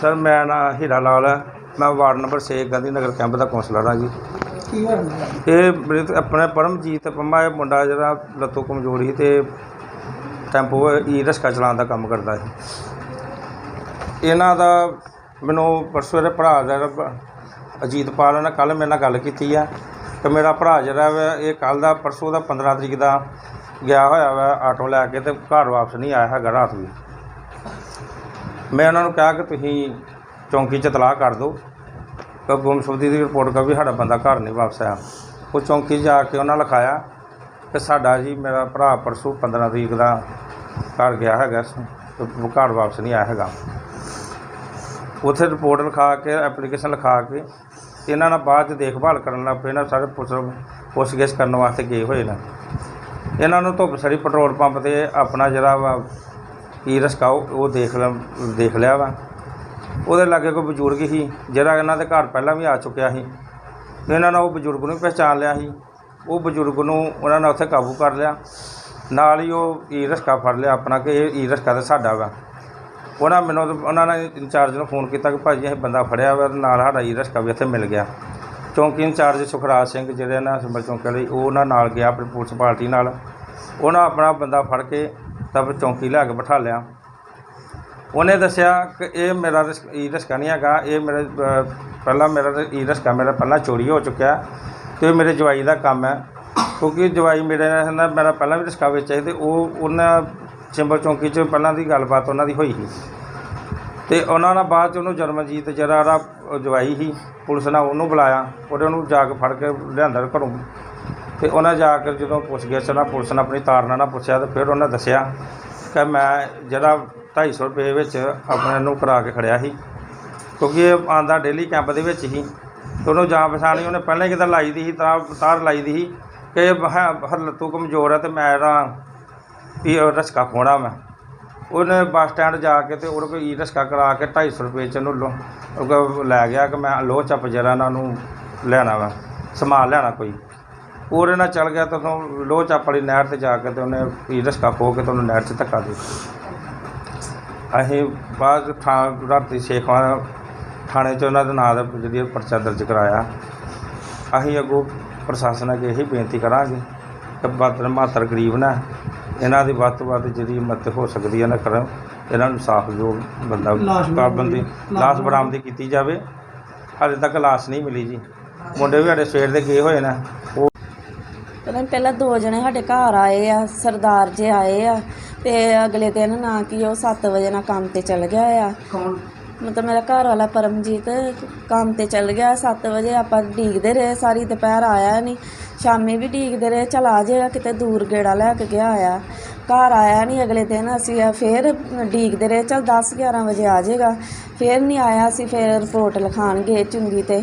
Sir ਮੇਰਾ ਨਾਂ ਹੀਰਾ ਲਾਲ ਹੈ ਮੈਂ ward number 6 Gandhi Nagar camp ਦਾ ਕਾਉਂਸਲਰ ਹਾਂ ਜੀ। ਕੀ ਹੋਇਆ ਇਹ ਮੇਰੇ ਤੇ ਆਪਣੇ ਪਰਮਜੀਤ ਪੰਮਾ ਇਹ ਮੁੰਡਾ ਜਿਹੜਾ ਲੱਤੋਂ ਕਮਜ਼ੋਰ ਸੀ ਤੇ ਟੈਂਪੋ ਈ ਰਿਕਸ਼ਾ ਚਲਾਉਣ ਦਾ ਕੰਮ ਕਰਦਾ ਸੀ। ਇਹਨਾਂ ਦਾ ਮੈਨੂੰ ਪਰਸੋਂ ਦੇ ਭਰਾ ਦਾ ਬ- ਅਜੀਤਪਾਲ ਨੇ ਕੱਲ ਮੇਰੇ ਨਾਲ ਗੱਲ ਕੀਤੀ ਆ। ਕਿ ਮੇਰਾ ਭਰਾ ਜਿਹੜਾ ਵਾ ਇਹ ਕੱਲ ਦਾ ਪਰਸੋਂ ਦਾ 15 ਤਰੀਕ ਦਾ ਗਿਆ ਹੋਇਆ ਵਾ ਆਟੋ ਲੈ ਕੇ ਤੇ ਘਰ ਵਾਪਸ ਨਹੀਂ ਆਇਆ ਹੈਗਾ ਰਾਤ ਵੀ ਮੈਂ ਉਹਨਾਂ ਨੂੰ ਕਿਹਾ ਕਿ ਤੁਸੀਂ ਚੌਂਕੀ 'ਚ ਤਲਾਹ ਕਰ ਦਿਓ ਕਿ ਗੁੰਮਸ਼ੁਦਗੀ ਦੀ ਰਿਪੋਰਟ ਕਰ ਵੀ ਸਾਡਾ ਬੰਦਾ ਘਰ ਨਹੀਂ ਵਾਪਸ ਆਇਆ। ਉਹ ਚੌਂਕੀ 'ਚ ਜਾ ਕੇ ਉਹਨਾਂ ਲਿਖਾਇਆ ਕਿ ਸਾਡਾ ਜੀ ਮੇਰਾ ਭਰਾ ਪਰਸੂ 15 ਤਰੀਕ ਦਾ ਘਰ ਗਿਆ ਹੈਗਾ ਘਰ ਵਾਪਸ ਨਹੀਂ ਆਇਆ ਹੈਗਾ। ਉੱਥੇ ਰਿਪੋਰਟ ਲਿਖਾ ਕੇ ਐਪਲੀਕੇਸ਼ਨ ਲਿਖਾ ਕੇ ਇਹਨਾਂ ਨਾਲ ਬਾਅਦ 'ਚ ਦੇਖਭਾਲ ਕਰਨ ਲੱਗ ਪਏ ਨਾ, ਸਾਰੇ ਪੁੱਛ ਪੁੱਛਗਿੱਛ ਕਰਨ ਵਾਸਤੇ ਗਏ ਹੋਏ ਨੇ। ਇਹਨਾਂ ਨੂੰ ਧੁੱਪ ਸੜੀ ਪੈਟਰੋਲ ਪੰਪ ਤੇ ਆਪਣਾ ਜਿਹੜਾ ਵਾ ਈ ਰਿਕਸ਼ਾ ਉਹ ਉਹ ਦੇਖ ਲਿਆ ਦੇਖ ਲਿਆ ਵਾ। ਉਹਦੇ ਲਾਗੇ ਕੋਈ ਬਜ਼ੁਰਗ ਸੀ, ਜਿਹੜਾ ਇਹਨਾਂ ਦੇ ਘਰ ਪਹਿਲਾਂ ਵੀ ਆ ਚੁੱਕਿਆ ਸੀ। ਇਹਨਾਂ ਨੇ ਉਹ ਬਜ਼ੁਰਗ ਨੂੰ ਪਹਿਚਾਣ ਲਿਆ ਸੀ। ਉਹ ਬਜ਼ੁਰਗ ਨੂੰ ਉਹਨਾਂ ਨੇ ਉੱਥੇ ਕਾਬੂ ਕਰ ਲਿਆ। ਨਾਲ ਹੀ ਉਹ ਈ ਰਸਕਾ ਫੜ ਲਿਆ ਆਪਣਾ ਕਿ ਇਹ ਈ ਰਸਕਾ ਤਾਂ ਸਾਡਾ ਵਾ। ਉਹਨਾਂ ਮੈਨੂੰ ਉਹਨਾਂ ਨੇ ਇੰਚਾਰਜ ਨੂੰ ਫੋਨ ਕੀਤਾ ਕਿ ਭਾਜੀ ਅਸੀਂ ਬੰਦਾ ਫੜਿਆ ਵਾ ਤੇ ਨਾਲ ਸਾਡਾ ਈ ਰਸਕਾ ਵੀ ਇੱਥੇ ਮਿਲ ਗਿਆ। ਚੌਂਕੀ ਇੰਚਾਰਜ ਸੁਖਰਾਜ ਸਿੰਘ ਜਿਹੜੇ ਨਾ ਸਿੰਬਲ ਚੌਂਕੀ ਲਈ ਉਹ ਉਹਨਾਂ ਨਾਲ ਗਿਆ ਆਪਣੀ ਪੁਲਿਸ ਪਾਰਟੀ ਨਾਲ। ਉਹਨਾਂ ਆਪਣਾ ਬੰਦਾ ਫੜ ਕੇ ਤਾਂ ਚੌਂਕੀ ਲਿਆ ਕੇ ਬਿਠਾ ਲਿਆ। ਉਹਨੇ ਦੱਸਿਆ ਕਿ ਇਹ ਮੇਰਾ ਰਿਸ- ਈ ਰਿਕਸ਼ਾ ਨਹੀਂ ਹੈਗਾ। ਇਹ ਮੇਰੇ ਪਹਿਲਾਂ ਮੇਰਾ ਤਾਂ ਈ ਰਿਕਸ਼ਾ ਮੇਰਾ ਪਹਿਲਾਂ ਚੋਰੀ ਹੋ ਚੁੱਕਿਆ ਤੇ ਮੇਰੇ ਜਵਾਈ ਦਾ ਕੰਮ ਹੈ। ਕਿਉਂਕਿ ਜਵਾਈ ਮੇਰੇ ਨਾਲ ਮੇਰਾ ਪਹਿਲਾਂ ਵੀ ਰਿਸਕਾ ਵਿੱਚ ਸੀ ਤੇ ਉਹ, ਉਹਨਾਂ ਚਿੰਬਲ ਚੌਂਕੀ 'ਚ ਪਹਿਲਾਂ ਦੀ ਗੱਲਬਾਤ ਉਹਨਾਂ ਦੀ ਹੋਈ ਸੀ। ਤੇ ਉਹਨਾਂ ਨਾਲ ਬਾਅਦ 'ਚ ਉਹਨੂੰ ਜਰਮਨਜੀਤ ਜਿਹੜਾ ਉਹਦਾ ਜਵਾਈ ਸੀ, ਪੁਲਿਸ ਨੇ ਉਹਨੂੰ ਬੁਲਾਇਆ। ਉਹਦੇ ਉਹਨੂੰ ਜਾ ਕੇ ਫੜ ਕੇ ਲਿਆਂਦਾ ਘਰੋਂ। ਤੇ ਉਹਨਾਂ ਜਾ ਕੇ ਜਦੋਂ ਪੁੱਛ ਗਿਆ ਨਾ ਪੁਲਿਸ ਨੇ ਆਪਣੀ ਤਾਰਨਾ ਨਾਲ ਪੁੱਛਿਆ ਤਾਂ ਫਿਰ ਉਹਨੇ ਦੱਸਿਆ ਕਿ ਮੈਂ ਜਿਹੜਾ 250 ਰੁਪਏ ਵਿੱਚ ਆਪਣੇ ਨੂੰ ਕਰਾ ਕੇ ਖੜਿਆ ਸੀ, ਕਿਉਂਕਿ ਇਹ ਆਂਦਾ ਡੇਲੀ ਕੈਂਪ ਦੇ ਵਿੱਚ ਹੀ ਤੇ ਉਹਨੂੰ ਜਾਂ ਪਛਾਣੀ ਉਹਨੇ ਪਹਿਲਾਂ ਹੀ ਕਿਤੇ ਲਾਈ ਦੀ ਸੀ, ਤਾਂ ਤਾਰ ਲਾਈ ਦੀ ਸੀ ਕਿ ਹਰ ਹਰਲਤੂ ਕਮਜ਼ੋਰ ਹੈ ਤੇ ਮੈਂ ਇਹਦਾ ਵੀ ਰਸਕਾ ਖੋਣਾ ਮੈਂ। ਉਹਨੇ ਬੱਸ ਸਟੈਂਡ ਜਾ ਕੇ ਤੇ ਉਹਦੇ ਕੋਲ ਈ ਰਿਕਸ਼ਾ ਕਰਾ ਕੇ 250 ਰੁਪਏ ਚ ਉਹਨੂੰ ਲੈ ਗਿਆ ਕਿ ਮੈਂ ਲੋਹ ਚੱਪ ਜਰਾ ਇਹਨਾਂ ਨੂੰ ਲੈਣਾ ਵਾ, ਸਮਾਨ ਲੈਣਾ ਕੋਈ। ਉਹਦੇ ਨਾਲ ਚੱਲ ਗਿਆ ਤਾਂ ਉੱਥੋਂ ਲੋਹ ਚੱਪ ਵਾਲੀ ਨਹਿਰ ਤੇ ਜਾ ਕੇ ਤੇ ਉਹਨੇ ਈ ਰਿਕਸ਼ਾ ਖੋ ਕੇ ਤੇ ਉਹਨੂੰ ਨਹਿਰ 'ਚ ਧੱਕਾ ਦੇ ਦਿੱਤਾ। ਅਸੀਂ ਬਾਅਦ ਥਾਂ ਰਾਤੀ ਸ਼ੇਖਵਾਂ ਥਾਣੇ 'ਚ ਉਹਨਾਂ ਦੇ ਨਾਂ ਦਾ ਜਿਹੜੀ ਪਰਚਾ ਦਰਜ ਕਰਾਇਆ। ਅਸੀਂ ਅੱਗੋਂ ਪ੍ਰਸ਼ਾਸਨ ਅੱਗੇ ਇਹੀ ਬੇਨਤੀ ਕਰਾਂਗੇ ਕਿ ਬਾਦਰ ਮਾਤਰ ਗਰੀਬ ਨਾ ਇਹਨਾਂ ਦੀ ਵੱਧ ਤੋਂ ਵੱਧ ਜਿਹੜੀ ਮਦਦ ਹੋ ਸਕਦੀ ਹੈ ਨਾ ਕਰਨ ਇਹਨਾਂ ਨੂੰ ਸਾਫ਼ ਜੋ ਬੰਦਾ ਲਾਸ਼ ਪਾਬੰਦੀ ਲਾਸ਼ ਬਰਾਮਦੀ ਕੀਤੀ ਜਾਵੇ ਹਾਲੇ ਤੱਕ ਲਾਸ਼ ਨਹੀਂ ਮਿਲੀ ਜੀ। ਮੁੰਡੇ ਵੀ ਸਾਡੇ ਸਵੇਰ ਦੇ ਗਏ ਹੋਏ ਨੇ। ਉਹ ਪਹਿਲਾਂ ਪਹਿਲਾਂ ਦੋ ਜਣੇ ਸਾਡੇ ਘਰ ਆਏ ਆ ਸਰਦਾਰ ਜੇ ਆਏ ਆ ਤੇ ਅਗਲੇ ਦਿਨ ਨਾ ਕਿ ਉਹ 7 ਵਜੇ ਨਾਲ ਕੰਮ ਤੇ ਚਲ ਗਿਆ ਆ। ਕੌਣ? ਮਤਲਬ ਮੇਰਾ ਘਰ ਵਾਲਾ ਪਰਮਜੀਤ ਕੰਮ ਤੇ ਚਲ ਗਿਆ 7 ਵਜੇ ਆਪਾਂ ਡੀਕਦੇ ਰਹੇ ਸਾਰੀ ਦੁਪਹਿਰ ਆਇਆ ਨਹੀਂ ਸ਼ਾਮੀ ਵੀ ਡੀਕਦੇ ਰਹੇ ਚਲ ਆ ਜਾਏਗਾ ਕਿਤੇ ਦੂਰ ਗੇੜਾ ਲੈ ਕੇ ਗਿਆ ਆ। ਘਰ ਆਇਆ ਨਹੀਂ ਅਗਲੇ ਦਿਨ ਅਸੀਂ ਫੇਰ ਡੀਕਦੇ ਰਹੇ ਚਲ 10 11 ਵਜੇ ਆ ਜਾਏਗਾ। ਫੇਰ ਨਹੀਂ ਆਇਆ ਅਸੀਂ ਫੇਰ ਰਿਪੋਰਟ ਲਿਖਾਣ ਗਏ ਚੁੰਗੀ ਤੇ।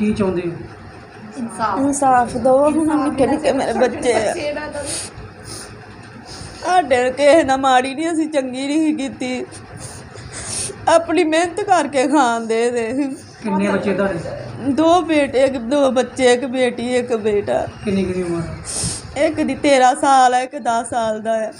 ਕੀ ਚਾਹੁੰਦੇ ਹੋ? ਇਨਸਾਫ। ਦੋ ਹੁਣ ਨਿੱਕੇ ਨਿੱਕੇ ਮੇਰੇ ਬੱਚੇ ਆ। ਸਾਡੇ ਕਿਸੇ ਨਾਲ ਮਾੜੀ ਨਹੀਂ ਅਸੀਂ ਚੰਗੀ ਨਹੀਂ ਕੀਤੀ। ਆਪਣੀ ਮਿਹਨਤ ਕਰਕੇ ਖਾਂਦੇ ਦੇ ਕਿੰਨੇ ਬੱਚੇ ਤੁਹਾਡੇ? ਦੋ ਬੇਟੇ ਇੱਕ ਦੋ ਬੱਚੇ ਇੱਕ ਬੇਟੀ ਇੱਕ ਬੇਟਾ। ਕਿੰਨੀ ਕਿੰਨੀ ਉਮਰ? ਇੱਕ ਦੀ 13 ਸਾਲ ਹੈ ਇੱਕ 10 ਸਾਲ ਦਾ ਹੈ